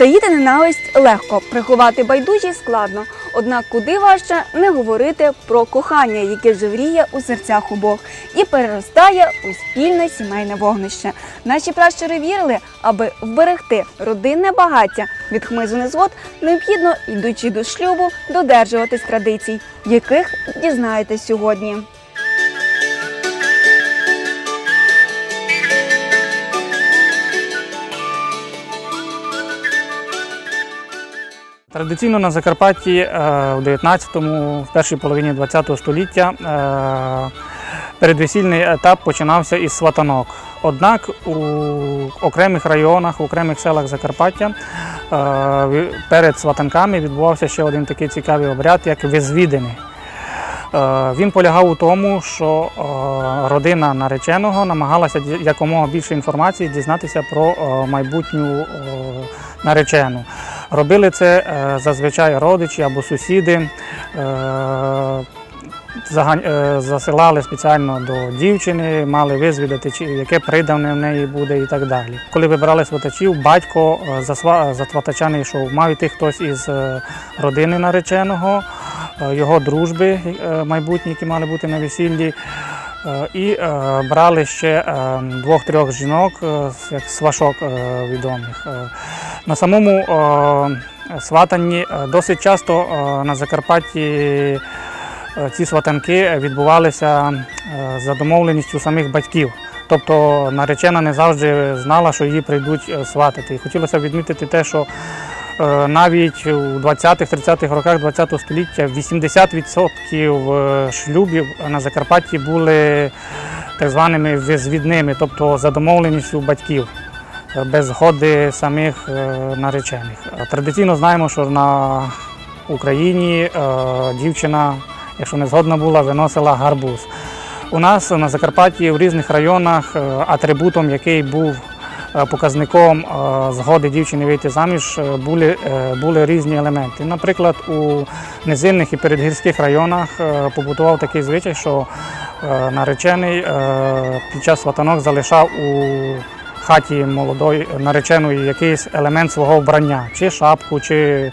Утаїти ненависть легко, приховати байдужість складно. Однак куди важче не говорити про кохання, яке живріє у серцях обох і переростає у спільне сімейне вогнище. Наші пращури вірили, аби вберегти родинне багаття від хмизу незвод, необхідно, йдучи до шлюбу, додержуватись традицій, яких дізнаєтесь сьогодні. Традиційно на Закарпатті е, в 19-му, в першій половині ХХ століття е, передвесільний етап починався із сватанок. Однак у окремих районах, в окремих селах Закарпаття е, перед сватанками відбувався ще один такий цікавий обряд, як визвідини. Е, Він полягав у тому, що родина нареченого намагалася якомога більше інформації дізнатися про майбутню наречену. Робили це е, зазвичай родичі або сусіди. е, е, Засилали спеціально до дівчини, мали визвідати, яке придавне в неї буде і так далі. Коли вибирали сватачів, батько за сватача не йшов. Мав іти хтось із родини нареченого, його дружби майбутні, які мали бути на весіллі. Е, І е, брали ще е, двох-трьох жінок, як свашок відомих. На самому сватанні досить часто на Закарпатті ці сватанки відбувалися за домовленістю самих батьків. Тобто наречена не завжди знала, що її прийдуть сватати. І хотілося відмітити те, що навіть у 20-30-х роках ХХ століття 80% е, шлюбів на Закарпатті були так званими визвідними, тобто за домовленістю батьків е, без згоди самих е, наречених. Е, Традиційно знаємо, що на Україні е, дівчина, якщо не згодна була, виносила гарбуз. У нас на Закарпатті в різних районах е, атрибутом, який був е, показником е, згоди дівчини вийти заміж, е, були, е, були різні елементи. Наприклад, у низинних і передгірських районах е, побутував такий звичай, що е, наречений е, під час сватанок залишав у хаті молодої нареченої якийсь елемент свого вбрання, чи шапку, чи,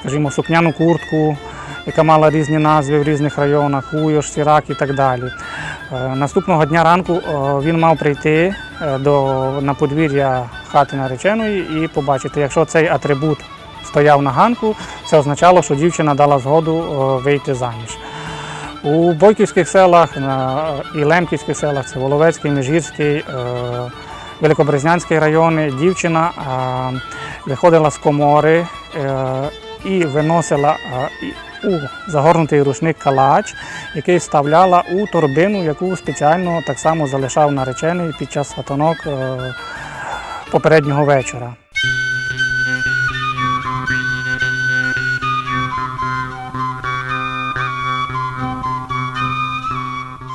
скажімо, сукняну куртку, яка мала різні назви в різних районах, уйош, сірак і так далі. Е, Наступного дня ранку е, він мав прийти е, до, на подвір'я хати нареченої і побачити, якщо цей атрибут стояв на ганку, це означало, що дівчина дала згоду вийти заміж. У Бойківських селах і Лемківських селах, це Воловецький, Міжгірський, Великобрезнянський райони, дівчина виходила з комори і виносила у загорнутий рушник калач, який вставляла у торбину, яку спеціально так само залишав наречений під час сватанок е, попереднього вечора.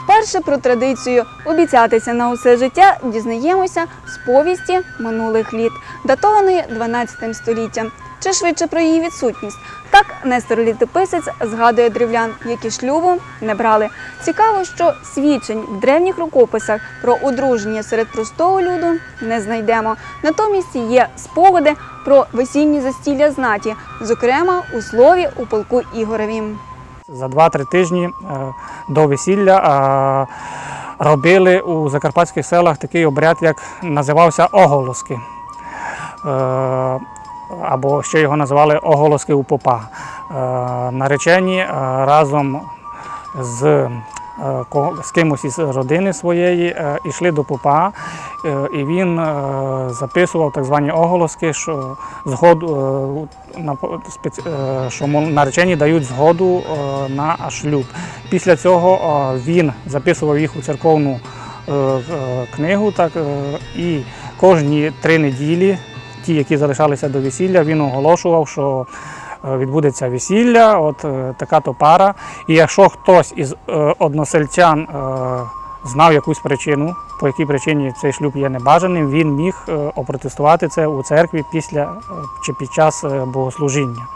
Вперше про традицію обіцятися на усе життя дізнаємося з повісті минулих літ, датованої 12 століттям, чи швидше про її відсутність. Так Нестор Літописець згадує древлян, які шлюбу не брали. Цікаво, що свідчень в древніх рукописах про одруження серед простого люду не знайдемо. Натомість є спогади про весільні застілля знаті, зокрема у слові у полку Ігоревім. За 2-3 тижні е, до весілля е, робили у закарпатських селах такий обряд, як називався оголоски. Або ще його називали оголоски у попа. Е, Наречені е, разом з, е, з кимось із родини своєї йшли до попа, і він записував так звані оголоски, що згоду що наречені дають згоду на шлюб. Після цього він записував їх у церковну книгу, так і кожні три неділі, ті, які залишалися до весілля, він оголошував, що е, відбудеться весілля, от е, така то пара. І якщо хтось із е, односельчан знав якусь причину, по якій причині цей шлюб є небажаним, він міг опротестувати це у церкві після чи під час богослужіння.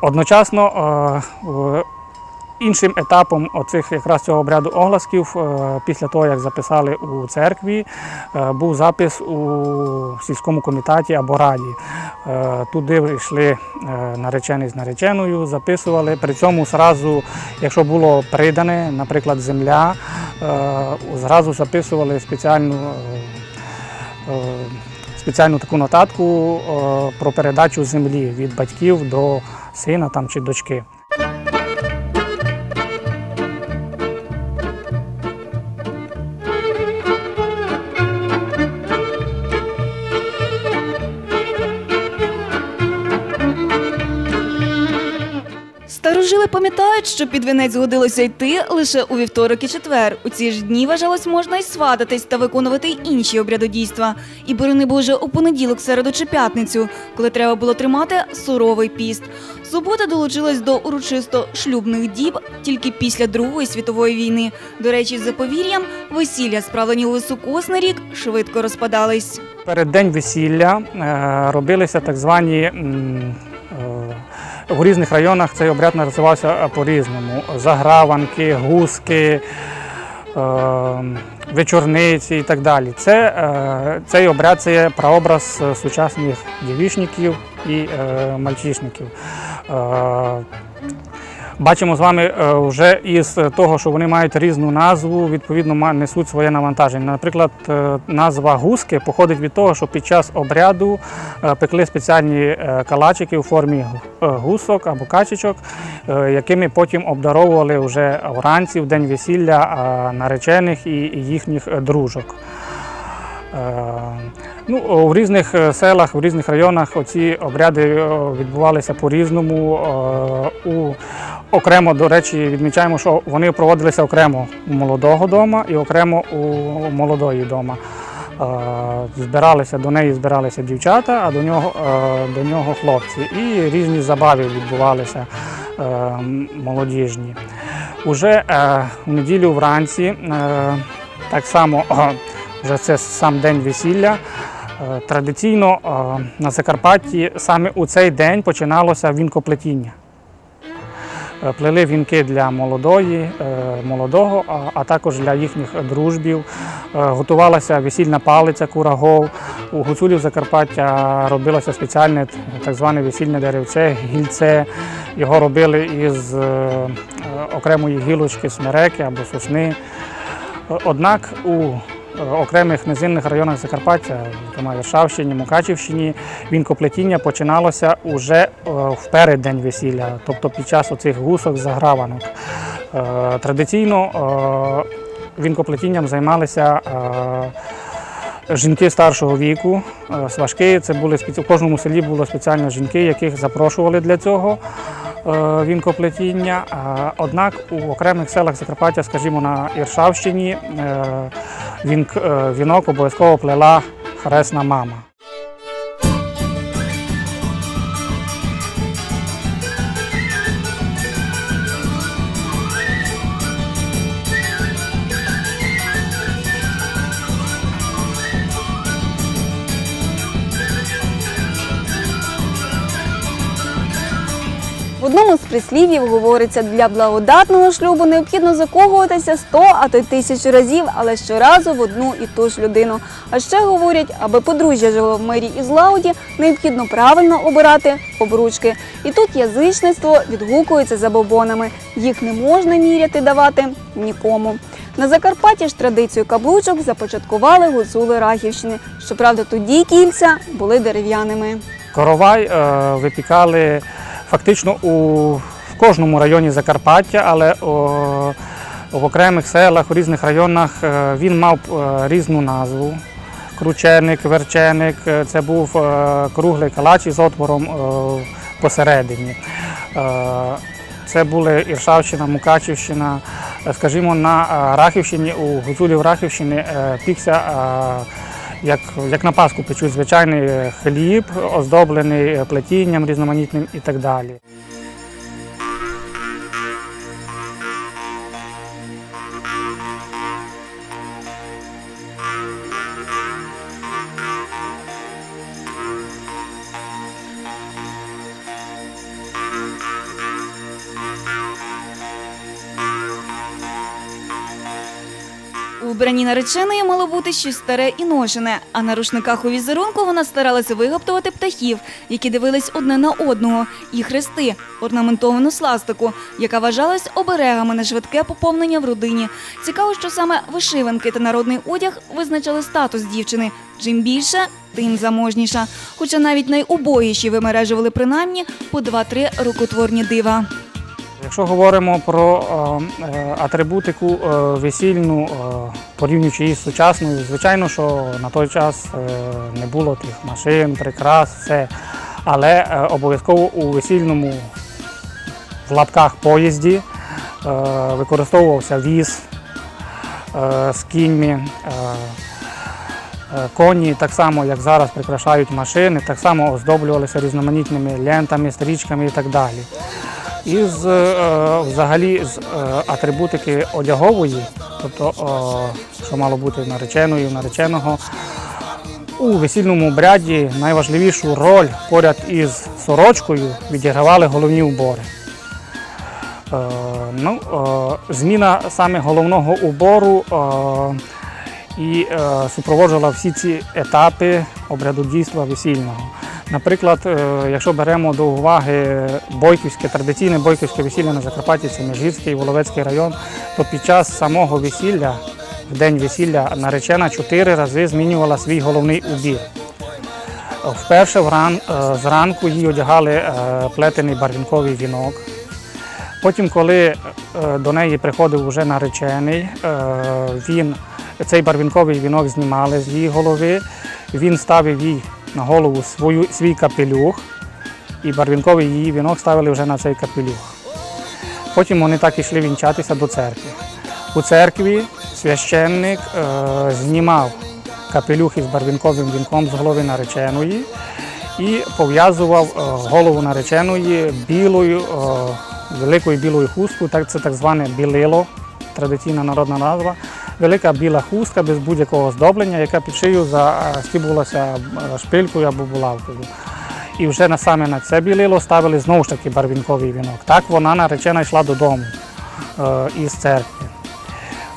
Одночасно іншим етапом оцих якраз цього обряду огласків, е, після того як записали у церкві, е, був запис у сільському комітеті або раді. Е, Туди йшли наречений з нареченою, записували. При цьому зразу, якщо було придане, наприклад, земля, зразу записували спеціальну. Спеціальну таку нотатку про передачу землі від батьків до сина там, чи дочки. Пам'ятають, що під вінець згодилося йти лише у вівторок і четвер. У ці ж дні вважалось можна й свататись та виконувати інші обрядодійства. І борони Боже у понеділок, середу чи п'ятницю, коли треба було тримати суровий піст. Субота долучилась до урочисто шлюбних діб тільки після Другої світової війни. До речі, за повір'ям, весілля, справлені у високосний рік, швидко розпадались. Перед день весілля е, робилися так звані. У різних районах цей обряд називався е, по-різному: заграванки, гуски, е, вечорниці і так далі. Це, е, цей обряд це є прообраз е, сучасних дівішників і мальчишників. Бачимо з вами е, вже із того, що вони мають різну назву, відповідно несуть своє навантаження. Наприклад, е, назва гуски походить від того, що під час обряду е, пекли спеціальні калачики у формі гусок або качечок, якими потім обдаровували вже вранці в день весілля наречених і їхніх дружок. Ну, у різних селах, у різних районах оці обряди відбувалися по-різному. У окремо, до речі, відмічаємо, що вони проводилися окремо у молодого дома і окремо у молодої дома. Е, Збиралися до неї, збиралися дівчата, а до нього, е, до нього хлопці. І різні забави відбувалися е, молодіжні. Уже в неділю вранці, так само вже це сам день весілля. Традиційно на Закарпатті саме у цей день починалося вінкоплетіння. Е, Плели вінки для молодої, е, молодого, а- також для їхніх дружбів. Е, Готувалася весільна палиця курагов. У гуцулів Закарпаття робилося спеціальне так зване весільне деревце, гільце. Його робили із окремої гілочки смереки або сосни. Однак у окремих низинних районах Закарпаття, зокрема Варшавщині, Мукачівщині, вінкоплетіння починалося уже е, в переддень весілля, тобто під час оцих гусок заграванок. Е, Традиційно е, вінкоплетінням займалися е, жінки старшого віку, е, сважки. Це були в кожному селі було спеціально жінки, яких запрошували для цього е, вінкоплетіння. А, Однак у окремих селах Закарпаття, скажімо, на Іршавщині, е, е, вінок обов'язково плела хресна мама. Одному з прислів'їв говориться, для благодатного шлюбу необхідно закохуватися 100, а то й тисячу разів, але щоразу в одну і ту ж людину. А ще говорять, аби подружжя жило в мирі і злагоді, необхідно правильно обирати обручки. І тут язичництво відгукується за бобонами. Їх не можна міряти давати нікому. На Закарпатті ж традицію каблучок започаткували гуцули Рахівщини. Щоправда, тоді кільця були дерев'яними. Коровай е, випікали фактично у в кожному районі Закарпаття, але о, в окремих селах, у різних районах е, він мав е, різну назву. Крученик, верченик е, це був круглий калач із отвором посередині. Це були Іршавщина, Мукачівщина. Скажімо, на Рахівщині, у гуцулів Рахівщини пікся як, як на Пасху печуть звичайний хліб, оздоблений плетінням різноманітним і так далі. Вбранні нареченої мало бути щось старе і ношене, а на рушниках у візерунку вона старалася вигаптувати птахів, які дивились одне на одного, і хрести, орнаментовану сластику, яка вважалась оберегами на швидке поповнення в родині. Цікаво, що саме вишиванки та народний одяг визначали статус дівчини. Чим більше, тим заможніша. Хоча навіть найубогіші вимережували принаймні по два-три рукотворні дива. Якщо говоримо про е, е, атрибутику е, весільну, порівнюючи її з сучасною, звичайно, що на той час не було тих машин, прикрас, все. Але обов'язково у весільному в лапках поїзді використовувався віз з кіньми. Е, Коні, так само, як зараз прикрашають машини, так само оздоблювалися різноманітними лентами, стрічками і так далі. Із е, взагалі з е, атрибутики одягової, тобто, е, що мало бути в нареченого, у весільному обряді найважливішу роль поряд із сорочкою відігравали головні убори. Е, ну, е, зміна саме головного убору е, і е, супроводжувала всі ці етапи обряду дійства весільного. Наприклад, е, якщо беремо до уваги бойківське, традиційне бойківське весілля на Закарпатті, це Межгірський Воловецький район, то під час самого весілля, в день весілля, наречена чотири рази змінювала свій головний убір. Вперше е, зранку їй одягали е, плетений барвінковий вінок. Потім, коли до неї приходив уже наречений, він цей барвінковий вінок знімали з її голови, він ставив їй на голову свою, свій капелюх, і барвінковий її вінок ставили вже на цей капелюх. Потім вони так ішли вінчатися до церкви. У церкві священник е, знімав капелюх із барвінковим вінком з голови нареченої і пов'язував е, голову нареченої білою, е, великою білою хусткою, так, це так зване білило, традиційна народна назва. Велика біла хустка без будь-якого оздоблення, яка під шию застібувалася шпилькою або булавкою. І вже на саме на це білило ставили знову ж таки барвінковий вінок. Так вона наречена йшла додому е, із церкви.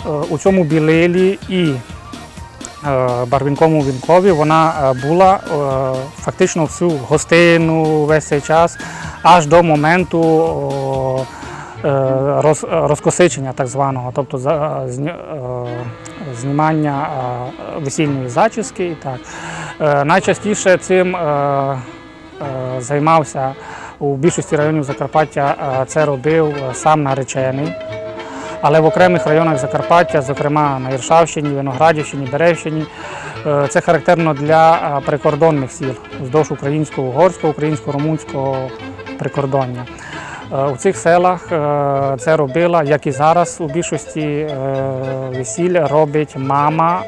Е, у цьому білилі і е, барвінковому вінкові вона е, була е, фактично всю гостину весь цей час, аж до моменту е, розкосичення так званого, тобто е, знімання е, весільної зачіски. І так. Е, Найчастіше цим е, е, займався у більшості районів Закарпаття, е, це робив е, сам наречений. Але в окремих районах Закарпаття, зокрема на Іршавщині, Виноградівщині, Беревщині, е, це характерно для е, прикордонних сіл вздовж українського, угорського, українсько-румунського прикордоння. Е, У цих селах е, це робила, як і зараз, у більшості е, весіль робить мама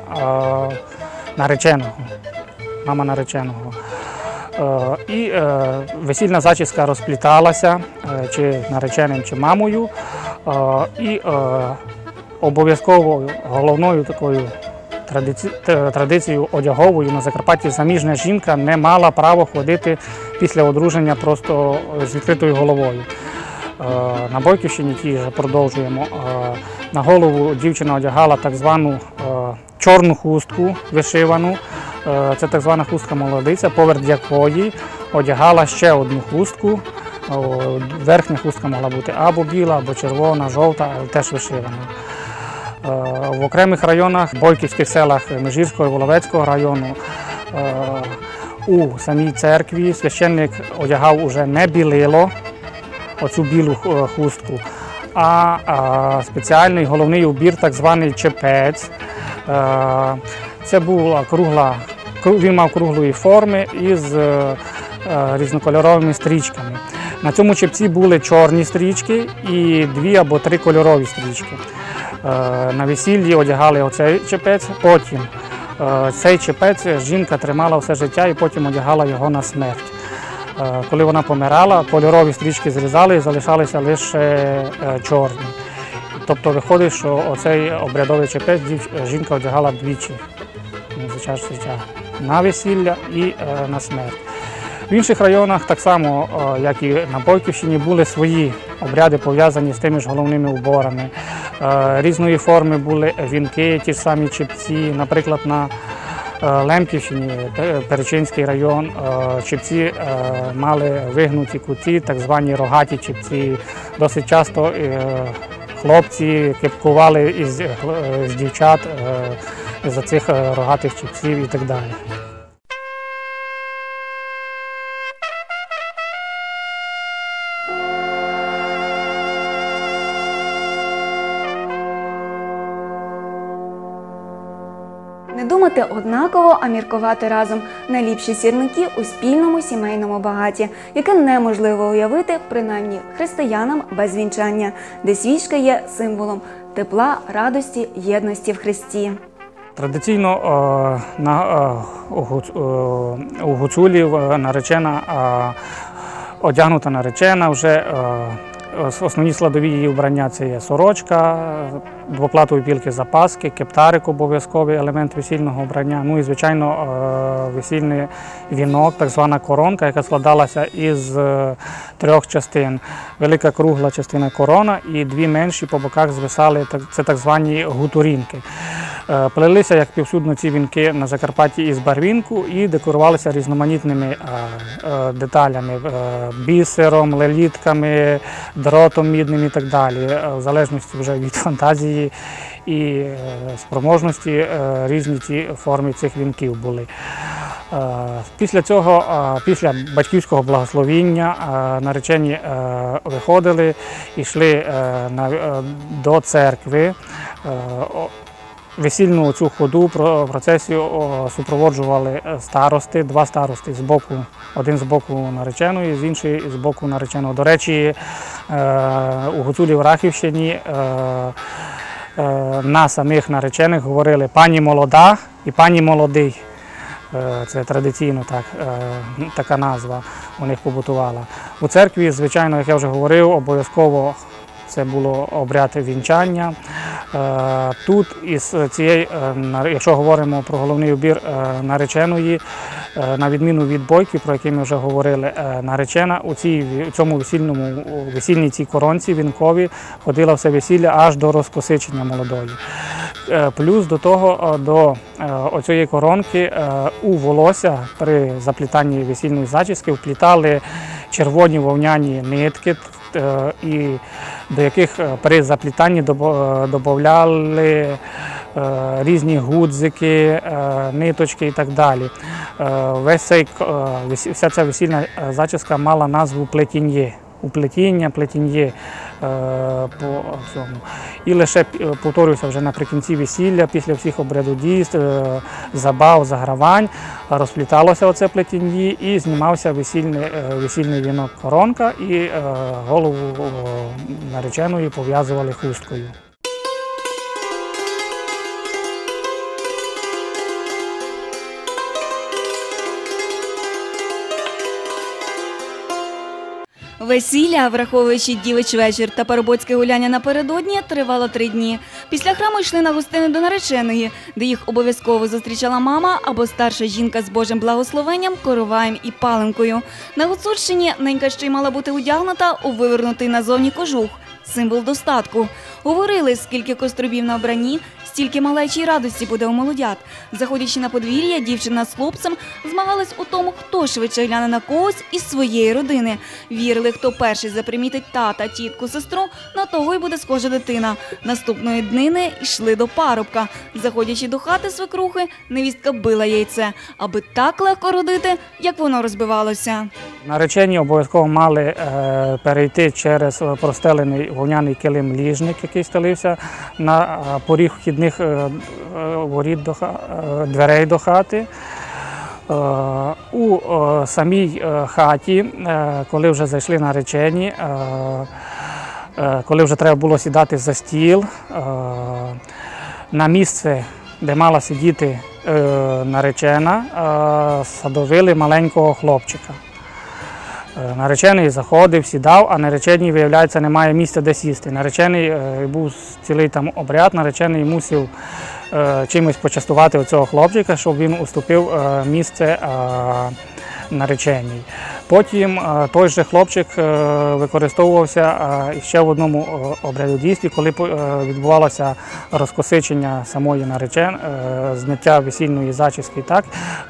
нареченого. Мама нареченого. І весільна зачіска розпліталася чи нареченим, чи мамою. І обов'язково головною такою традиці- т- традицією одяговою на Закарпатті заміжня жінка не мала права ходити після одруження просто з відкритою головою. Е, На Бойківщині ті ж продовжуємо. е, На голову дівчина одягала так звану е, чорну хустку вишивану. Е, Це так звана хустка молодиця, поверх якої одягала ще одну хустку. Верхня хустка могла бути або біла, або червона, жовта, але теж вишивана. Е, В окремих районах, бойківських селах Межірського і Воловецького району, е, у самій церкві священник одягав уже не білило, оцю білу е, хустку, а спеціальний головний убір, так званий чепець. Е, Це була кругла, кру- він мав круглої форми із е, е, різнокольоровими стрічками. На цьому чепці були чорні стрічки і дві або три кольорові стрічки. Е, На весіллі одягали оцей чепець, потім е, цей чепець жінка тримала все життя і потім одягала його на смерть. Е, Коли вона помирала, кольорові стрічки зрізали і залишалися лише чорні. Тобто виходить, що оцей обрядовий чепець жінка одягала двічі за час життя на весілля і на смерть. В інших районах так само, е, як і на Бойківщині, були свої обряди пов'язані з тими ж головними уборами. Е, Різної форми були вінки, ті ж самі чепці. Наприклад, на е, Лемківщині, Перечинський район, чепці мали вигнуті куті, так звані рогаті чепці. Досить часто хлопці кепкували із, е, з дівчат за цих рогатих чепців і так далі. Не думати однаково, а міркувати разом. Найліпші сірники у спільному сімейному багаті, яке неможливо уявити, принаймні християнам без вінчання, де свічка є символом тепла, радості, єдності в Христі. Традиційно е, на, е, у, е, гуцулів наречена, одягнута наречена вже. Основні складові її вбрання це є сорочка, двоплатові пілки запаски, кептарик обов'язковий елемент весільного вбрання. Ну і звичайно е, весільний вінок, так звана коронка, яка складалася із е, трьох частин. Велика кругла частина корона і дві менші по боках звисали. Це так звані гутурінки. Е, Плелися як півсюдно ці вінки на Закарпатті із барвінку і декорувалися різноманітними деталями, бісером, лелітками, дротом мідним і так далі, в залежності вже від фантазії і е, спроможності е, різні ці форми цих вінків були. Е, Після цього, після батьківського благословіння, наречені виходили йшли до церкви. Весільну цю ходу процесію супроводжували старости, два старости з боку, один з боку нареченої, з іншої з боку нареченого. До речі, у Гуцулі в Рахівщині на самих наречених говорили пані молода і пані молодий. Е, Це традиційно так, е, така назва у них побутувала. У церкві, звичайно, як я вже говорив, обов'язково це було обряд вінчання. Е, Тут із цієї, е, якщо говоримо про головний убір е, нареченої, на відміну від бойки, про які ми вже говорили, наречена у цій у цьому весільному весільній цій коронці вінкові ходила все весілля аж до розкосичення молодої. Плюс до того, до оцієї коронки у волосся при заплітанні весільної зачіски вплітали червоні вовняні нитки, і до яких е, при заплітанні додавали різні гудзики, е, ниточки і так далі. Е, Весь цей, е, вся ця весільна е, зачіска мала назву плетін'є. Уплетіння, плетін'є е, по цьому. І лише е, вже наприкінці весілля, після всіх обряду дійств, е, забав, загравань, розпліталося оце плетін'ї і знімався весільний, е, весільний вінок коронка і голову нареченої пов'язували хусткою. Весілля, враховуючи дівич вечір та парубоцьке гуляння напередодні, тривало три дні. Після храму йшли на гостини до нареченої, де їх обов'язково зустрічала мама або старша жінка з Божим благословенням, короваєм і паленкою. На Гуцульщині ненька ще й мала бути одягнута у вивернутий назовні кожух, символ достатку. Говорили, скільки кострубів на обранні, стільки малечій радості буде у молодят. Заходячи на подвір'я, дівчина з хлопцем змагались у тому, хто швидше гляне на когось із своєї родини. Вірили, хто перший запримітить тата, тітку, сестру, на того й буде схожа дитина. Наступної днини йшли до парубка. Заходячи до хати свекрухи, невістка била яйце, аби так легко родити, як воно розбивалося. Наречені обов'язково мали е, перейти через простелений вовняний килим ліжник, який стелився на е, поріг вхідних е, е, воріт до е, дверей до хати. У самій хаті, коли вже зайшли наречені, коли вже треба було сідати за стіл, на місце, де мала сидіти наречена, садовили маленького хлопчика. Е, Наречений заходив, сідав, а нареченій, виявляється, немає місця, де сісти. Наречений е, був цілий там обряд, наречений мусив е, чимось почастувати оцього хлопчика, щоб він уступив місце нареченій. Потім е, той же хлопчик е, використовувався е, ще в одному обряду дійстві, коли відбувалося розкосичення самої наречен, зняття весільної зачіски. Так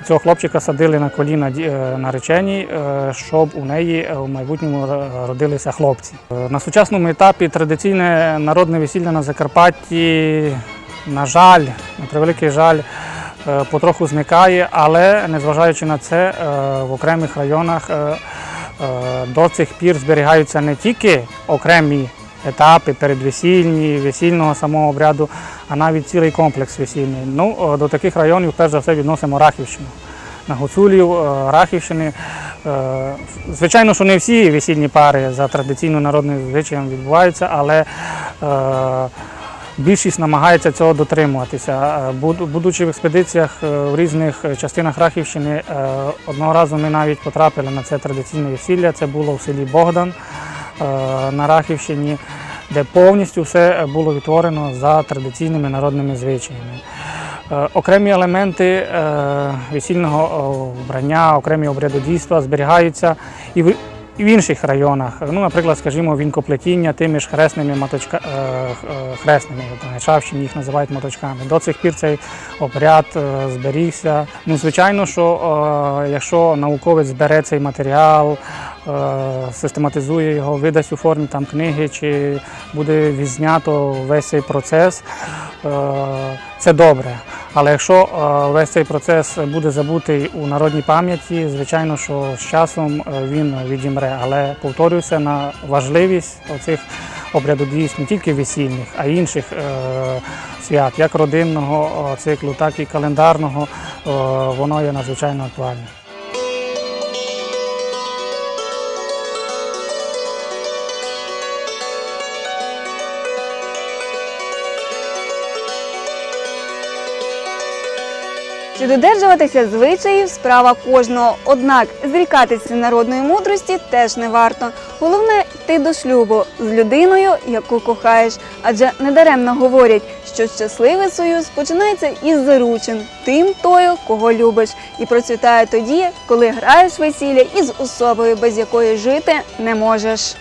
цього хлопчика садили на коліна нареченій, щоб у неї в майбутньому родилися хлопці. На сучасному етапі традиційне народне весілля на Закарпатті, на жаль, на превеликий жаль, потроху зникає, але незважаючи на це, е, в окремих районах е, е, до цих пір зберігаються не тільки окремі етапи передвесільні, весільного самого обряду, а навіть цілий комплекс весільний. Ну, е, до таких районів перш за все відносимо Рахівщину. На Гуцулів, е, Рахівщини. Е, Звичайно, що не всі весільні пари за традиційно народним звичаєм відбуваються, але е, Більшість намагається цього дотримуватися. Е, Будучи в експедиціях е, в різних частинах Рахівщини, е, одного разу ми навіть потрапили на це традиційне весілля. Це було в селі Богдан е, на Рахівщині, де повністю все було відтворено за традиційними народними звичаями. Е, Окремі елементи е, весільного е, вбрання, окремі обрядодійства зберігаються і в інших районах. Ну, наприклад, скажімо, вінкоплетіння тими ж хресними маточка, е, е, хресними, на Гайчавщині їх називають маточками. До цих пір цей обряд е, зберігся. Ну, звичайно, що якщо науковець збере цей матеріал, систематизує його, видасть у формі там книги, чи буде відзнято весь цей процес, е, це добре. Але якщо е, весь цей процес буде забутий у народній пам'яті, звичайно, що з часом е, він відімре. Але повторюся на важливість оцих обрядодійств не тільки весільних, а й інших е, свят, як родинного е, циклу, так і календарного, е, воно є надзвичайно актуальне. Чи додержуватися звичаїв справа кожного. Однак зрікатися народної мудрості теж не варто. Головне йти до шлюбу з людиною, яку кохаєш. Адже недаремно говорять, що щасливий союз починається із заручин, тим тою, кого любиш, і процвітає тоді, коли граєш весілля із особою, без якої жити не можеш.